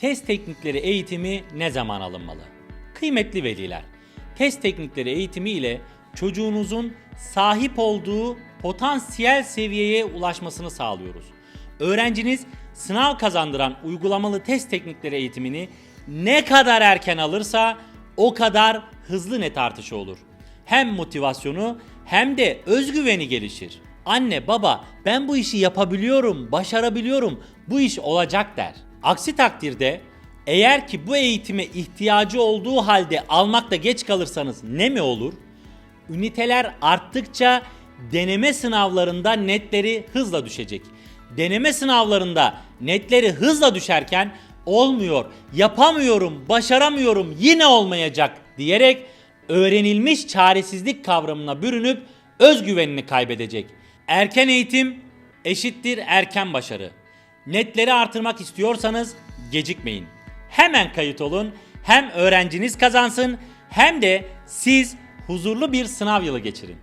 Test teknikleri eğitimi ne zaman alınmalı? Kıymetli veliler, test teknikleri eğitimi ile çocuğunuzun sahip olduğu potansiyel seviyeye ulaşmasını sağlıyoruz. Öğrenciniz sınav kazandıran uygulamalı test teknikleri eğitimini ne kadar erken alırsa o kadar hızlı net artışı olur. Hem motivasyonu hem de özgüveni gelişir. Anne baba ben bu işi yapabiliyorum, başarabiliyorum, bu iş olacak der. Aksi takdirde eğer ki bu eğitime ihtiyacı olduğu halde almakta geç kalırsanız ne mi olur? Üniteler arttıkça deneme sınavlarında netleri hızla düşecek. Deneme sınavlarında netleri hızla düşerken olmuyor, yapamıyorum, başaramıyorum, yine olmayacak diyerek öğrenilmiş çaresizlik kavramına bürünüp özgüvenini kaybedecek. Erken eğitim eşittir erken başarı. Netleri artırmak istiyorsanız gecikmeyin. Hemen kayıt olun. Hem öğrenciniz kazansın hem de siz huzurlu bir sınav yılı geçirin.